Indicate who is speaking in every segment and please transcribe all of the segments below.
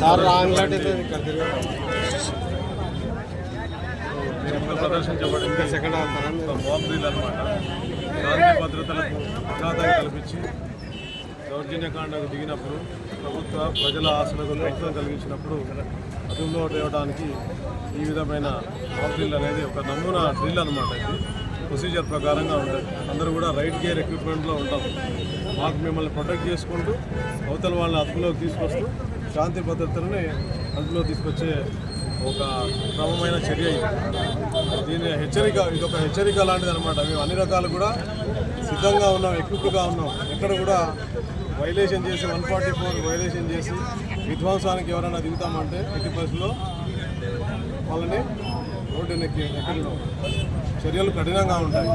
Speaker 1: Sir wrong ఇంకా second వెళ్తారా
Speaker 2: drill అనమాట శాంతి భద్రతలకు అఘాతం కల్పించి దౌర్జన్యకాండకు దిగినప్పుడు ప్రభుత్వ ప్రజల ఆశలకు నష్టం కలిగించినప్పుడు అదుపులో తేవడానికి ఈ విధమైన బాంబ్ డ్రిల్ అనేది ఒక నమూనా డ్రిల్ అనమాట ఇది. ప్రొసీజర్ ప్రకారంగా ఉంటుంది అందరూ కూడా రైట్ గేర్ ఎక్విప్మెంట్లో ఉంటాం. మాకు మిమ్మల్ని ప్రొటెక్ట్ చేసుకుంటూ అవతల వాళ్ళని అదుపులోకి తీసుకొస్తూ శాంతి భద్రతలని అదుపులో తీసుకొచ్చే ఒక క్రమమైన చర్య దీని హెచ్చరిక ఇది ఒక హెచ్చరిక లాంటిది అనమాట మేము అన్ని రకాలు కూడా సిద్ధంగా ఉన్నాం ఎక్విప్గా ఉన్నాం. ఎక్కడ కూడా వైలేషన్ చేసి వన్ ఫార్టీ ఫోర్ వైలేషన్ చేసి విధ్వంసానికి ఎవరైనా దిగుతామంటే ఎట్టి పరిస్థితుల్లో వాళ్ళని రోడ్డు ఎక్కి చర్యలు కఠినంగా ఉంటాయి.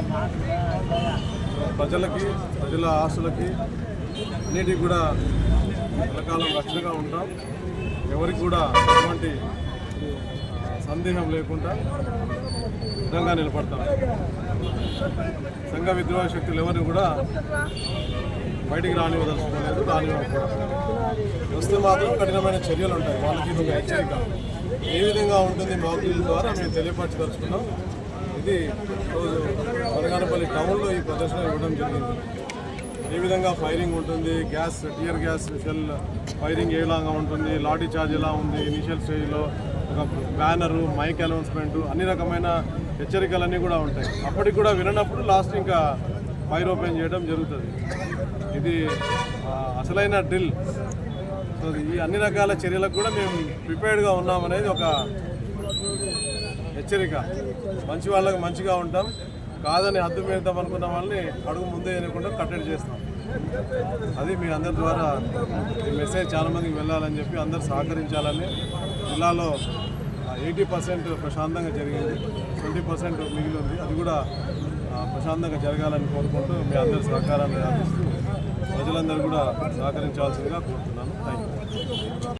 Speaker 2: ప్రజలకి ప్రజల ఆస్తులకి అన్నిటికి కూడా కలకాలం రక్షణగా ఉంటాం. ఎవరికి కూడా ఎటువంటి సందేహం లేకుండా విధంగా నిలబడతాం. సంఘ విద్రోహ శక్తులు ఎవరిని కూడా బయటికి రానివ్వదలుచుకోలేదు. రానివ్వకూడదు వస్తే మాత్రం కఠినమైన చర్యలు ఉంటాయి. వాళ్ళకి ఇది ఒక హెచ్చరిక. ఏ విధంగా ఉంటుంది మాకుల ద్వారా మేము తెలియపరచదలుచుకున్నాం ఇది రోజు వరగానపల్లి టౌన్లో ఈ ప్రదర్శన ఇవ్వడం జరిగింది. ఏ విధంగా ఫైరింగ్ ఉంటుంది gas tear gas shell firing ఏ విధంగా ఉంటుంది లాఠీ చార్జ్ ఎలా ఉంది ఇనిషియల్ స్టేజ్లో ఒక బ్యానరు మైక్ అనౌన్స్మెంట్ అన్ని రకమైన హెచ్చరికలన్నీ కూడా ఉంటాయి. అప్పటికి కూడా విననప్పుడు లాస్ట్ ఇంకా ఫైర్ ఓపెన్ చేయడం జరుగుతుంది. ఇది అసలైన డ్రిల్. సో ఈ అన్ని రకాల చర్యలకు కూడా మేము ప్రిపేర్డ్గా ఉన్నామనేది ఒక హెచ్చరిక. మంచి వాళ్ళకి మంచిగా ఉంటాం. కాదని అద్దు మీరుతాం అనుకున్న వాళ్ళని అడుగు ముందే వేయకుండా కట్టడి చేస్తాం. అది మీ అందరి ద్వారా ఈ మెసేజ్ చాలామందికి వెళ్ళాలని చెప్పి అందరు సహకరించాలని జిల్లాలో ఎయిటీ పర్సెంట్ ప్రశాంతంగా జరిగింది. ట్వంటీ పర్సెంట్ మిగిలి ఉంది అది కూడా ప్రశాంతంగా జరగాలని కోరుకుంటూ మీ అందరి సహకారాన్ని అందిస్తూ మీరందరూ కూడా సహకరించాల్సిందిగా కోరుతున్నాను. Thank you